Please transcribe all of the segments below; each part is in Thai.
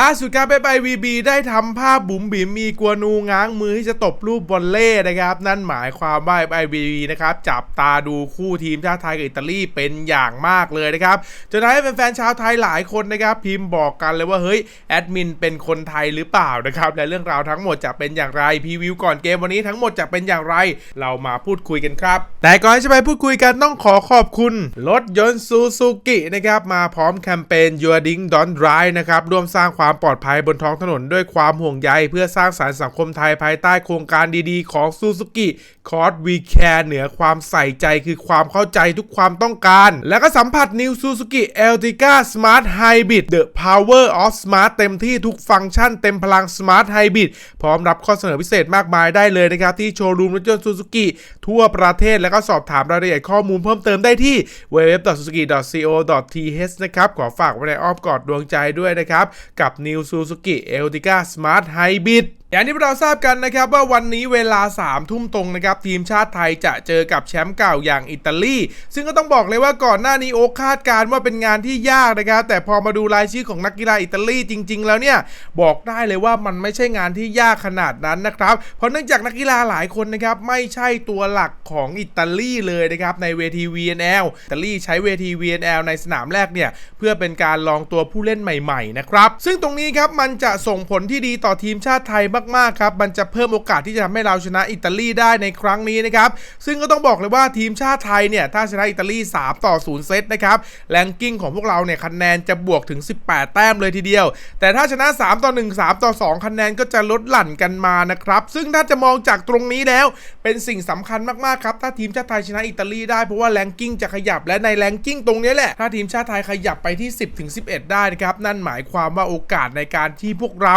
ล่าสุดครับไปไปวีบีได้ทำภาพบุ๋มบิ๋มมีกัวนูง้างมือที่จะตบรูปบอลเล่นะครับ นั่นหมายความว่าไปวีบีนะครับจับตาดูคู่ทีมชาติไทยกับอิตาลีเป็นอย่างมากเลยนะครับจนทำให้แฟนๆชาวไทยหลายคนนะครับพิมพ์บอกกันเลยว่าเฮ้ยแอดมินเป็นคนไทยหรือเปล่านะครับและเรื่องราวทั้งหมดจะเป็นอย่างไรพรีวิวก่อนเกมวันนี้ทั้งหมดจะเป็นอย่างไร เรามาพูดคุยกันครับ แต่ก่อนที่จะไปพูดคุยกันต้องขอขอบคุณรถยนต์ซูซูกินะครับมาพร้อมแคมเปญ Your Ding Don't Drive นะครับร่วมสร้างความความปลอดภัยบนท้องถนนด้วยความห่วงใยเพื่อสร้างสารรค์สังคมไทยภายใต้โครงการดีๆ ของซูซูกิคอร์ดวีแคร์เหนือความใส่ใจคือความเข้าใจทุกความต้องการ แล้วก็สัมผัส New Suzuki Ertiga Smart Hybrid The Power of Smart เต็มที่ทุกฟังก์ชันเต็มพลัง Smart Hybrid พร้อมรับข้อเสนอพิเศษมากมายได้เลยนะครับ ที่โชว์รูมรถยนต์ซูซูกิทั่วประเทศแล้วก็สอบถามรายละเอียดข้อมูลเพิ่มเติมได้ที่ www.suzuki.co.th นะครับ ขอฝากไว้ในอ้อมกอดดวงใจด้วยนะครับ กับ New Suzuki Ertiga Smart Hybrid อ อย่างที่เราทราบกันนะครับว่าวันนี้เวลา3ทุ่มตรงนะครับทีมชาติไทยจะเจอกับแชมป์เก่าอย่างอิตาลี ซึ่งก็ต้องบอกเลยว่าก่อนหน้านี้โอคาดการ์ว่าเป็นงานที่ยากนะครับแต่พอมาดูรายชื่อของนักกีฬาอิตาลีจริง ๆ แล้วเนี่ยบอกได้เลยว่ามันไม่ใช่งานที่ยากขนาดนั้นนะครับเพราะเนื่องจากนักกีฬาหลายคนนะครับไม่ใช่ตัวหลักของอิตาลีเลยนะครับในเวที VNL อิตาลีใช้เวที VNL ในสนามแรกเนี่ยเพื่อเป็นการลองตัวผู้เล่นใหม่ๆนะครับซึ่งตรงนี้ครับมันจะส่งผลที่ดีต่อทีมชาติไทยมากๆครับมันจะเพิ่มโอกาสที่จะทำให้เราชนะอิตาลีได้ในครั้งนี้นะครับซึ่งก็ต้องบอกเลยว่าทีมชาติไทยเนี่ยถ้าชนะอิตาลี 3 ต่อ 0 เซตนะครับแรงกิ้งของพวกเราเนี่ยคะแนนจะบวกถึง 18 แต้มเลยทีเดียว แต่ถ้าชนะ 3 ต่อ 1 3 ต่อ 2 คะแนนก็จะลดหลั่นกันมานะครับซึ่งถ้าจะมองจากตรงนี้แล้ว เป็นสิ่งสำคัญมากๆครับถ้าทีมชาติไทยชนะอิตาลีได้เพราะว่าแรงกิ้งจะขยับและในแรงกิ้งตรงนี้แหละถ้าทีมชาติไทยขยับไปที่ 10ถึง11 ได้นะครับนั่นหมายความว่าโอกาสในการที่พวกเรา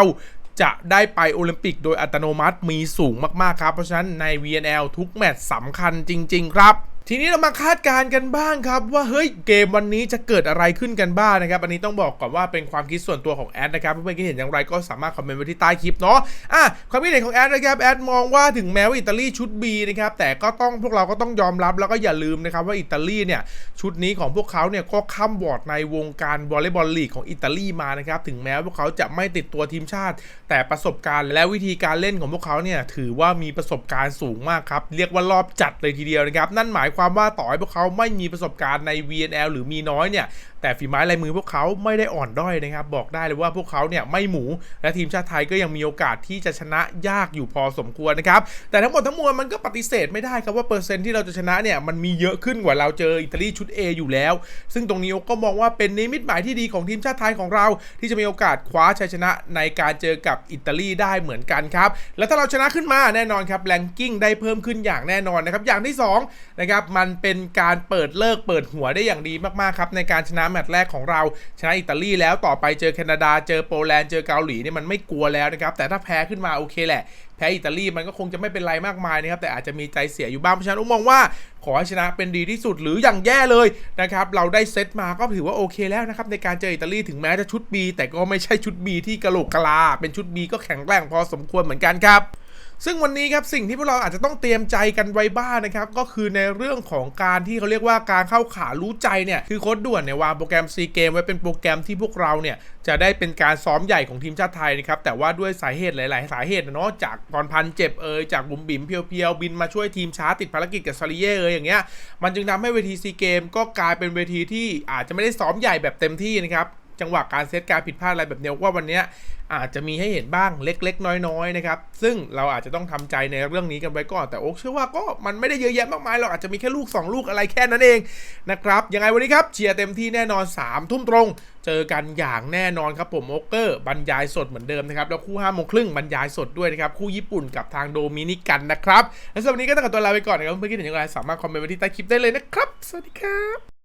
จะได้ไปโอลิมปิกโดยอัตโนมัติมีสูงมากๆครับ เพราะฉะนั้นใน VNL ทุกแมตช์สำคัญจริง ๆ ครับ ทีนี้เรามาคาดการณ์กันบ้างครับ ว่าเฮ้ยเกมวันนี้จะเกิดอะไรขึ้นกันบ้างนะครับ อันนี้ต้องบอกก่อนว่าเป็นความคิดส่วนตัวของแอดนะครับเพื่อนๆคิดเห็นอย่างไรก็สามารถคอมเมนต์ไว้ที่ใต้คลิปเนาะอะความคิดเห็นของแอดนะครับแอดมองว่าถึงแม้ว่าอิตาลีชุด B นะครับแต่ก็ต้องพวกเราก็ต้องยอมรับแล้วก็อย่าลืมนะครับว่าอิตาลีเนี่ยชุดนี้ของพวกเขาเนี่ยก็ข้ามวอร์ดในวงการวอลเลย์บอลลีกของอิตาลีมานะครับถึงแม้ว่าพวกเขาจะไม่ติดตัวทีมชาติ แต่ประสบการณ์และวิธีการเล่นของพวกเขาเนี่ยถือว่ามีประสบการณ์สูงมากครับเรียกว่ารอบจัดเลยทีเดียวนะครับนั่นหมายความว่าต่อให้พวกเขาไม่มีประสบการณ์ใน VNL หรือมีน้อยเนี่ย แต่ฝีไม้ลายมือพวกเขาไม่ได้อ่อนด้อยนะครับ บอกได้เลยว่าพวกเขาเนี่ยไม่หมู และทีมชาติไทยก็ยังมีโอกาสที่จะชนะยากอยู่พอสมควรนะครับ แต่ทั้งหมดทั้งมวลมันก็ปฏิเสธไม่ได้ครับว่าเปอร์เซ็นต์ที่เราจะชนะเนี่ยมันมีเยอะขึ้นกว่าเราเจออิตาลีชุด A อยู่แล้ว ซึ่งตรงนี้ก็มองว่าเป็นนิมิตหมายที่ดีของทีมชาติไทยของเรา ที่จะมีโอกาสคว้าชัยชนะในการเจอกับอิตาลีได้เหมือนกันครับ และถ้าเราชนะขึ้นมาแน่นอนครับแรงกิ้งได้เพิ่มขึ้นอย่างแน่นอนนะครับ อย่างที่สองนะครับมันเป็นการเปิดเลิกเปิดหัวได้อย่างดีมากๆครับในการชนะแมตช์แรกของเราชนะอิตาลีแล้วต่อไปเจอแคนาดาเจอโปแลนด์เจอเกาหลีเนี่ยมันไม่กลัวแล้วนะครับแต่ถ้าแพ้ขึ้นมาโอเคแหละแพ้อิตาลีมันก็คงจะไม่เป็นไรมากมายนะครับแต่อาจจะมีใจเสียอยู่บ้างเพราะฉะนั้นอุ้มมองว่า ขอให้ชนะเป็นดีที่สุดหรืออย่างแย่เลยนะครับเราได้เซตมาก็ถือว่าโอเคแล้วนะครับในการเจออิตาลีถึงแม้จะชุด B แต่ก็ไม่ใช่ชุด B ที่กะโหลกกะลาเป็นชุด B ก็แข็งแรงพอสมควรเหมือนกันครับ ซึ่งวันนี้ครับสิ่งที่พวกเราอาจจะต้องเตรียมใจกันไว้บ้างนะครับ ก็คือในเรื่องของการที่เขาเรียกว่าการเข้าขารู้ใจเนี่ยคือโค้ดด่วนเนี่ยวางโปรแกรมซีเกมไว้เป็นโปรแกรมที่พวกเราเนี่ยจะได้เป็นการซ้อมใหญ่ของทีมชาติไทยนะครับแต่ว่าด้วยสาเหตุหลาย ๆ สาเหตุเนาะจากพรพันเจ็บเอยจากบุ๋มบิ๋มเพียวๆบินมาช่วยทีมช้าติดภารกิจกับซาริเย่เอยอย่างเงี้ยมันจึงทำให้เวทีซีเกมก็กลายเป็นเวทีที่อาจจะไม่ได้ซ้อมใหญ่แบบเต็มที่นะครับ จังหวะการเซตการผิดพลาดอะไรแบบเนี้ยว่าวันนี้อาจจะมีให้เห็นบ้างเล็ก ๆ น้อยๆนะครับซึ่งเราอาจจะต้องทำใจในเรื่องนี้กันไว้ก่อน แต่โอ๊คเชื่อว่าก็มันไม่ได้เยอะแยะมากมายเราอาจจะมีแค่ลูก 2 ลูกอะไรแค่นั้นเองนะครับยังไงวันนี้ครับเชียร์เต็มที่แน่นอน3ทุ่มตรง เจอกันอย่างแน่นอนครับผมโอเกอร์บรรยายสดเหมือนเดิมนะครับแล้วคู่5โมงครึ่งบรรยายสดด้วยนะครับคู่ญี่ปุ่นกับทางโดมินิกันนะครับและสำหรับวันนี้ก็ต้องขอตัวลาไปก่อนนะครับเพื่อนๆคิดเห็นอย่างไรสามารถคอมเมนต์ไว้ที่ใต้คลิปได้เลยนะครับ สวัสดีครับ